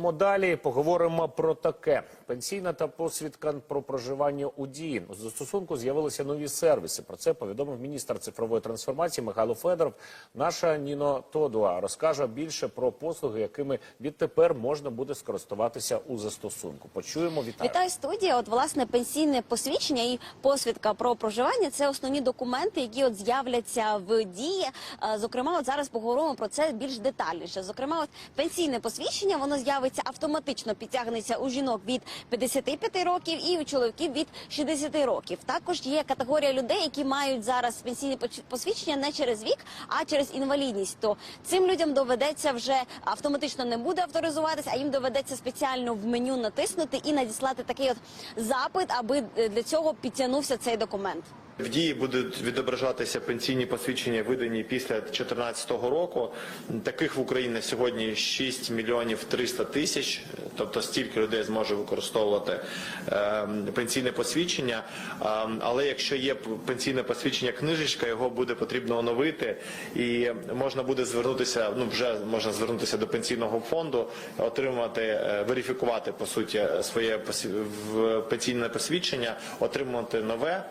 Далі поговоримо про таке: пенсійна та посвідка про проживання у дії. У застосунку з'явилися нові сервіси. Про це повідомив міністр цифрової трансформації Михайло Федоров. Наша Ніно Тодуа розкаже більше про послуги, якими відтепер можна буде скористуватися у застосунку. Почуємо вітаю. Вітаю студія. От власне пенсійне посвідчення і посвідка про проживання це основні документи, які от з'являться в дії. Зокрема, от зараз поговоримо про це більш детальніше. Зокрема, от пенсійне посвідчення воно з'явиться автоматично, підтягнеться у жінок від 55 років і у чоловіків від 60 років. Також є категорія людей, які мають зараз пенсійне поч- посвідчення не через вік, а через інвалідність. То цим людям доведеться вже автоматично не буде авторизуватися, а їм доведеться спеціально в меню натиснути і надіслати такий от запит, аби е, для цього підтягнувся цей документ. В дії будуть відображатися пенсійні посвідчення, видані після 2014 року. Таких в Україні на сьогодні 6 мільйонів 300 тисяч, тобто стільки людей зможе використовувати е, пенсійне посвідчення. Е, але якщо є пенсійне посвідчення книжечка, його буде потрібно оновити, і можна буде звернутися. Ну вже можна звернутися до пенсійного фонду, отримати, е, верифікувати по суті своє пенсійне посвідчення, отримати нове.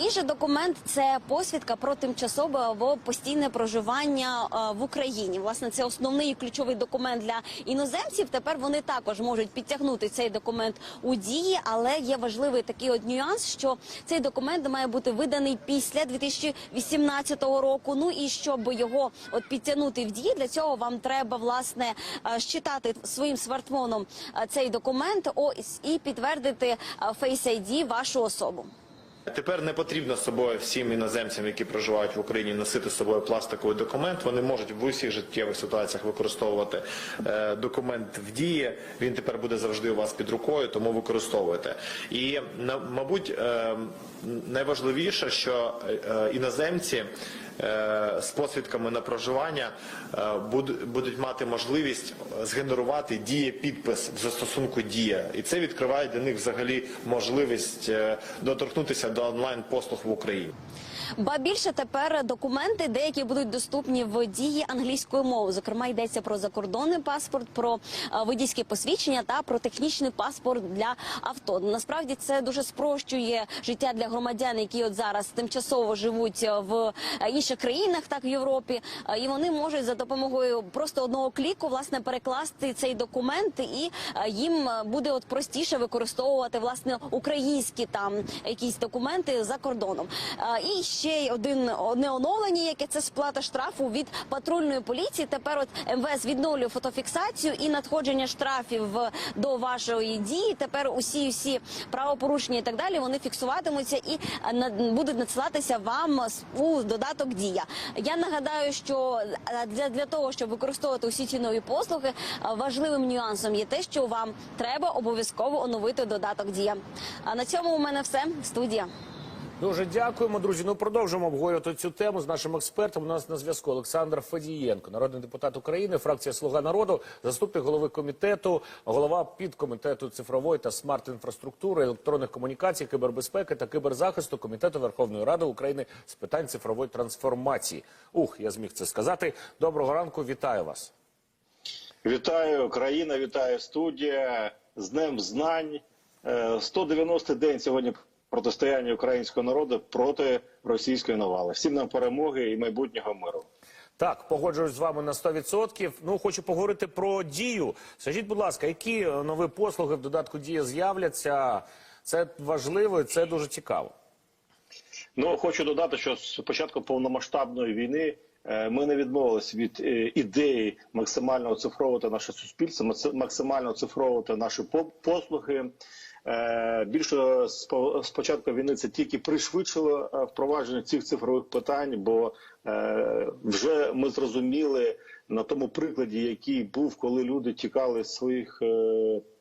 Інший документ це посвідка про тимчасове або постійне проживання в Україні. Власне, це основний і ключовий документ для іноземців. Тепер вони також можуть підтягнути цей документ у дії, але є важливий такий от нюанс, що цей документ має бути виданий після 2018 року. Ну і щоб його от підтягнути в дії, для цього вам треба власне щитати своїм смартфоном цей документ ось і підтвердити Face ID вашу особу. Тепер не потрібно з собою всім іноземцям, які проживають в Україні, носити з собою пластиковий документ. Вони можуть в усіх життєвих ситуаціях використовувати е, документ в дії. Він тепер буде завжди у вас під рукою, тому використовуйте. І на- мабуть, е, найважливіше, що е, іноземці. Е, З посвідками на проживання е, будуть мати можливість згенерувати діє підпис в застосунку дія, і це відкриває для них взагалі можливість е, доторкнутися до онлайн послуг в Україні. Ба більше тепер документи деякі будуть доступні в дії англійською мовою. Зокрема, йдеться про закордонний паспорт, про е, водійське посвідчення та про технічний паспорт для авто. Насправді це дуже спрощує життя для громадян, які от зараз тимчасово живуть е, в е, інших країнах, так в Європі, і вони можуть за допомогою просто одного кліку власне перекласти цей документ, і їм буде от простіше використовувати власне українські там якісь документи за кордоном. І ще й один одне оновлення, яке це сплата штрафу від патрульної поліції. Тепер от МВС відновлює фотофіксацію і надходження штрафів до вашої дії. Тепер усі всі правопорушення і так далі вони фіксуватимуться і е, будуть надсилатися вам у додаток дія. Я нагадаю, що е, для, для того, щоб використовувати усі ці нові послуги, е, важливим нюансом є те, що вам треба обов'язково оновити додаток дія. А на цьому у мене все. Студія. Дуже дякуємо, друзі. Ну продовжимо обговорювати цю тему з нашим експертом. У нас на зв'язку Олександр Федієнко, народний депутат України, фракція Слуга народу, заступник голови комітету, голова підкомітету цифрової та смарт-інфраструктури, електронних комунікацій, кибербезпеки та киберзахисту комітету Верховної Ради України з питань цифрової трансформації. Ух, я зміг це сказати. Доброго ранку, вітаю вас. Вітаю країна, вітаю студія з Днем Знань. Е, 190-й день сьогодні протистояння українського народу проти російської навали. Всім нам перемоги і майбутнього миру. Так, погоджуюсь з вами на 100%. Ну, хочу поговорити про дію. Скажіть, будь ласка, які е, нові послуги в додатку дія з'являться? Це важливо і це дуже цікаво. Ну хочу додати, що з початку повномасштабної війни е, ми не відмовились від е, ідеї максимально оцифровувати наше суспільство, максимально оцифровувати наші по- послуги. Е, Більше з по- початку війни це тільки пришвидшило е, впровадження цих цифрових питань, бо е, вже ми зрозуміли на тому прикладі, який був, коли люди тікали з своїх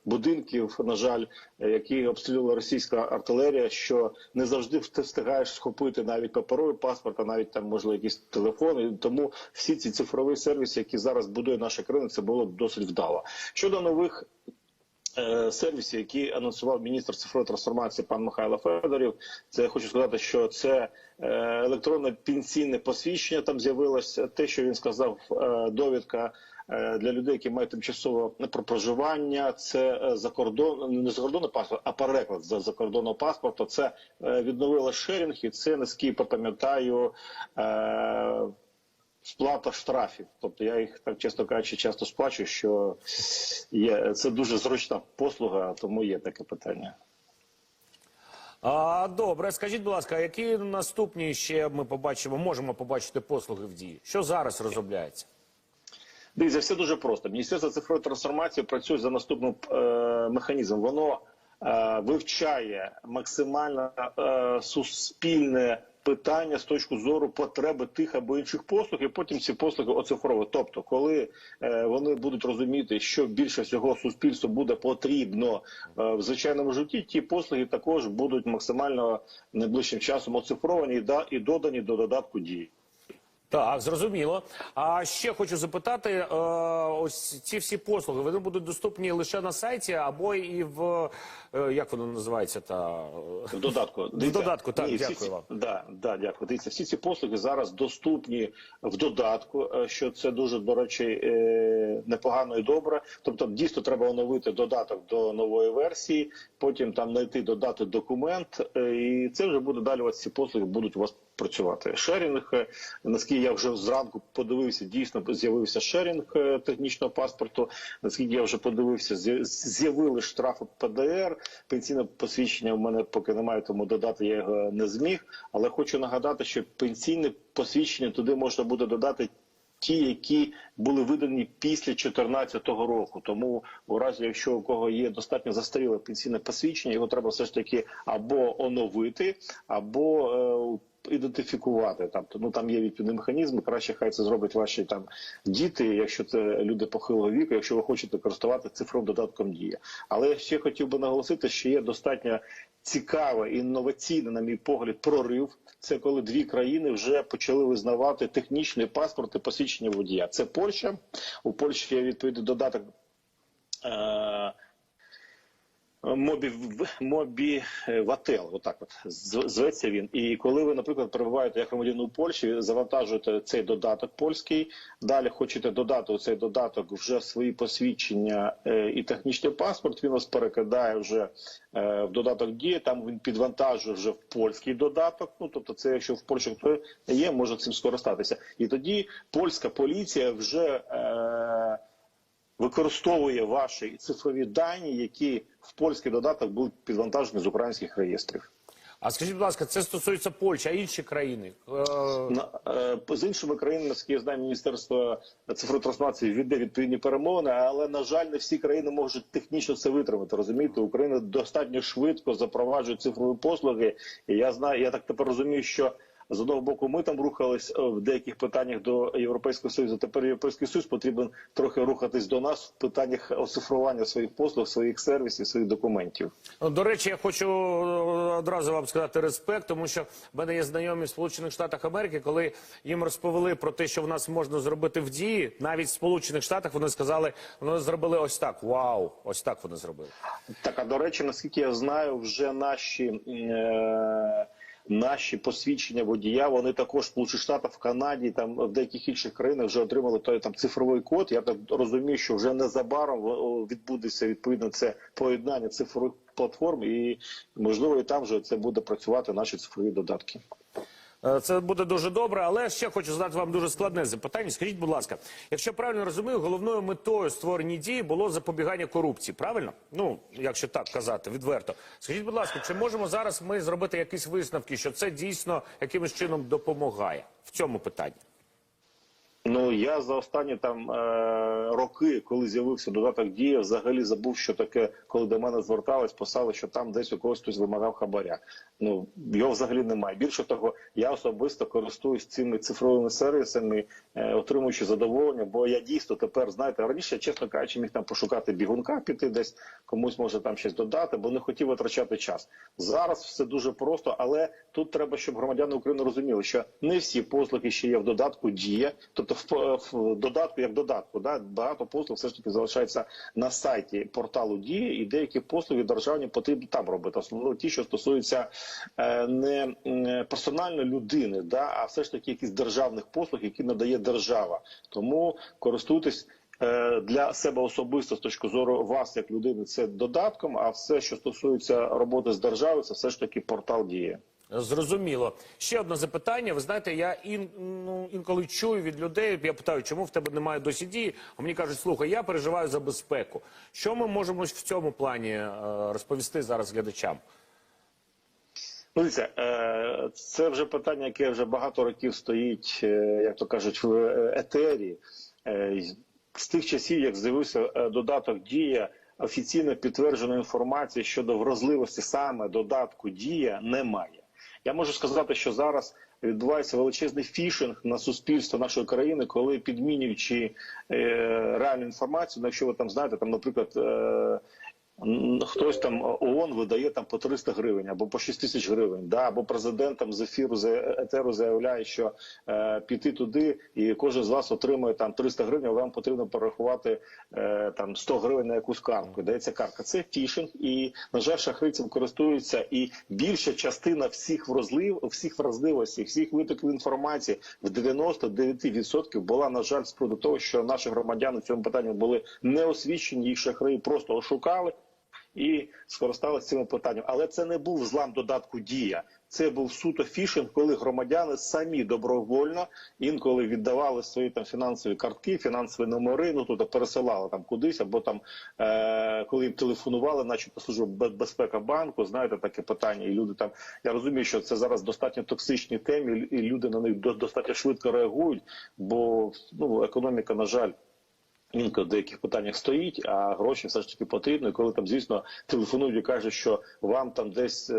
будинків, на жаль, які обстрілювала російська артилерія, що не завжди ти встигаєш схопити навіть паперовий паспорт, а навіть там можливо якісь телефони. Тому всі ці цифрові сервіси, які зараз будує наша країна, це було досить вдало. Щодо нових сервісів, які анонсував міністр цифрової трансформації пан Михайло Федорів. Це я хочу сказати, що це е, електронне пенсійне посвідчення. Там з'явилося те, що він сказав, е, довідка е, для людей, які мають тимчасове проживання. Це е, закордон, не закордонний паспорт, а переклад за закордонного паспорта. Це е, відновила шерінг, і це наскільки пам'ятаю. Сплата штрафів, тобто я їх так чесно кажучи, часто сплачую, що є це дуже зручна послуга, тому є таке питання. А, добре, скажіть, будь ласка, які наступні ще ми побачимо, можемо побачити послуги в дії? Що зараз розробляється? Дивіться, все дуже просто. Міністерство цифрової трансформації працює за наступним е, механізмом. Воно е, вивчає максимально е, суспільне питання з точки зору потреби тих або інших послуг, і потім ці послуги оцифровує. Тобто, коли е, вони будуть розуміти, що більше всього суспільству буде потрібно е, в звичайному житті, ті послуги також будуть максимально найближчим часом оцифровані і додані до додатку дії. Так, зрозуміло. А ще хочу запитати: е, ось ці всі послуги вони будуть доступні лише на сайті або і в е, як воно називається та В додатку. В додатку, так, всі дякую ці- вам. Да, да, дякую. Дивіться, всі ці послуги зараз доступні в додатку, е, що це дуже, до речі, е, непогано і добре. Тобто, дійсно треба оновити додаток до нової версії, потім там знайти додати документ, е, і це вже буде далі. у вас Ці послуги будуть у вас працювати. Шерінг, е, наскільки я вже зранку подивився, дійсно з'явився шерінг е, технічного паспорту. Наскільки я вже подивився, з'явили штрафи ПДР. Пенсійне посвідчення в мене поки немає, тому додати я його не зміг. Але хочу нагадати, що пенсійне посвідчення туди можна буде додати. Ті, які були видані після 2014 року, тому у разі, якщо у кого є достатньо застаріле пенсійне посвідчення, його треба все ж таки або оновити, або е, ідентифікувати. Там ну там є відповідні механізми. Краще хай це зроблять ваші там діти, якщо це люди похилого віку, якщо ви хочете користувати цифровим додатком дія. Але я ще хотів би наголосити, що є достатньо цікавий інноваційний, на мій погляд, прорив. Це коли дві країни вже почали визнавати технічний паспорт і посвідчення водія. Це Польща. У Польщі є відповідний додаток. Е- Мобі мобі Вател, отак от зветься він. І коли ви, наприклад, перебуваєте як громадянин у Польщі, завантажуєте цей додаток польський, далі хочете додати у цей додаток вже свої посвідчення е, і технічний паспорт. Він вас перекидає вже е, в додаток дії. Там він підвантажує вже в польський додаток. Ну тобто, це якщо в Польщі хто є, може цим скористатися. І тоді польська поліція вже. Е, використовує ваші цифрові дані, які в польський додаток будуть підвантажені з українських реєстрів. А скажіть, будь ласка, це стосується Польщі, а інші країни? Е, е, з іншими країнами, наскільки я знаю, міністерство цифрової трансформації веде відповідні перемовини, але на жаль, не всі країни можуть технічно це витримати. Розумієте, Україна достатньо швидко запроваджує цифрові послуги. І я знаю, я так тепер розумію, що. З одного боку, ми там рухались е, в деяких питаннях до Європейського союзу. Тепер Європейський союз потрібен трохи рухатись до нас в питаннях оцифрування своїх послуг, своїх сервісів, своїх документів. Ну, До речі, я хочу е, одразу вам сказати респект, тому що в мене є знайомі в Сполучених Штатах Америки, коли їм розповіли про те, що в нас можна зробити в дії, навіть в Сполучених Штатах вони сказали, вони зробили ось так. Вау, ось так вони зробили. Так, а до речі, наскільки я знаю, вже наші. Е- Наші посвідчення водія вони також в Сполучених Штатах, в Канаді, там в деяких інших країнах вже отримали той там цифровий код. Я так розумію, що вже незабаром відбудеться відповідно це поєднання цифрових платформ, і можливо і там вже це буде працювати наші цифрові додатки. Е, Це буде дуже добре, але ще хочу задати вам дуже складне запитання. Скажіть, будь ласка, якщо правильно розумію, головною метою створення дії було запобігання корупції. Правильно? Ну, якщо так казати, відверто. Скажіть, будь ласка, чи можемо зараз ми зробити якісь висновки, що це дійсно якимось чином допомагає в цьому питанні? Ну я за останні там е, роки, коли з'явився додаток дія, взагалі забув, що таке, коли до мене звертались, писали, що там десь у когось хтось вимагав хабаря. Ну його взагалі немає. Більше того, я особисто користуюсь цими цифровими сервісами, е, отримуючи задоволення, бо я дійсно тепер знаєте, раніше, чесно кажучи, міг там пошукати бігунка, піти десь комусь може там щось додати, бо не хотів витрачати час. Зараз все дуже просто, але тут треба, щоб громадяни України розуміли, що не всі послуги ще є в додатку дія, тобто в, в додатку як додатку, да багато послуг все ж таки залишається на сайті порталу дії, і деякі послуги державні потрібно там робити. Особливо ті, що стосуються е, не м, персонально людини, да, а все ж таки якісь державних послуг, які надає держава. Тому користуйтесь. е, для себе особисто з точки зору вас як людини, це додатком. А все, що стосується роботи з державою, це все ж таки портал дія. Зрозуміло. Ще одне запитання. Ви знаєте, я ін, ну, інколи чую від людей, я питаю, чому в тебе немає досі дії, а мені кажуть, слухай, я переживаю за безпеку. Що ми можемо в цьому плані е, розповісти зараз глядачам? Ну, дивіться, е, це вже питання, яке вже багато років стоїть, е, як то кажуть, в етері. З тих часів, як з'явився додаток Дія, офіційно підтвердженої інформації щодо вразливості саме додатку Дія немає. Я можу сказати, що зараз відбувається величезний фішинг на суспільство нашої країни, коли підмінюючи е, реальну інформацію, ну, якщо ви там знаєте, там, наприклад. Е, Хтось там ООН видає там по 300 гривень або по 6 тисяч гривень, да, або президент там з ефіру з етеру заявляє, що е, піти туди, і кожен з вас отримує там 300 гривень, а вам потрібно порахувати е, там 100 гривень на якусь картку. Дається картка. Це фішинг, і на жаль, шахри цим користуються. І більша частина всіх вразлив, всіх вразливостей, всіх витоків інформації в 99% була на жаль з того, що наші громадяни в цьому питанні були не освічені, їх шахраї просто ошукали і скористалися цим питанням. Але це не був злам додатку дія. Це був суто фішинг, коли громадяни самі добровольно інколи віддавали свої там фінансові картки, фінансові номери, ну тобто пересилали там кудись, або там е- коли їм телефонували, начебто служба безпека банку, знаєте, таке питання. І люди там я розумію, що це зараз достатньо токсичні теми, і люди на них до- достатньо швидко реагують, бо ну економіка, на жаль. Інколи в деяких питаннях стоїть, а гроші все ж таки потрібно. І коли там, звісно, телефонують і кажуть, що вам там десь е,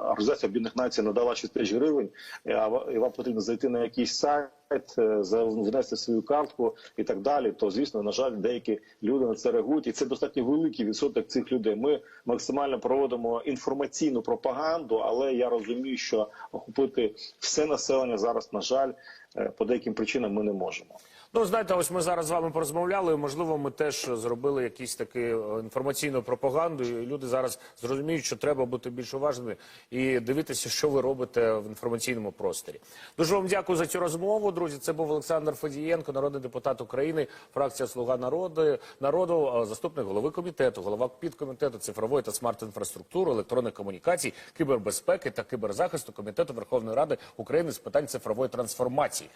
Організація Об'єднаних Націй надала 6 тисяч гривень, і, а і вам потрібно зайти на якийсь сайт, е, внести свою картку і так далі, то звісно, на жаль, деякі люди на це реагують, і це достатньо великий відсоток цих людей. Ми максимально проводимо інформаційну пропаганду, але я розумію, що охопити все населення зараз, на жаль, е, по деяким причинам ми не можемо. Ну, знаєте, ось ми зараз з вами порозмовляли. Можливо, ми теж зробили якісь таку е, інформаційну пропаганду. І люди зараз зрозуміють, що треба бути більш уважними і дивитися, що ви робите в інформаційному просторі. Дуже вам дякую за цю розмову, друзі. Це був Олександр Федієнко, народний депутат України, фракція Слуга народу, народу, заступник голови комітету, голова підкомітету цифрової та смарт-інфраструктури, електронних комунікацій, кібербезпеки та кіберзахисту комітету Верховної Ради України з питань цифрової трансформації.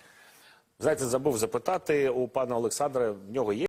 Знаєте, забув запитати у пана Олександра. В нього є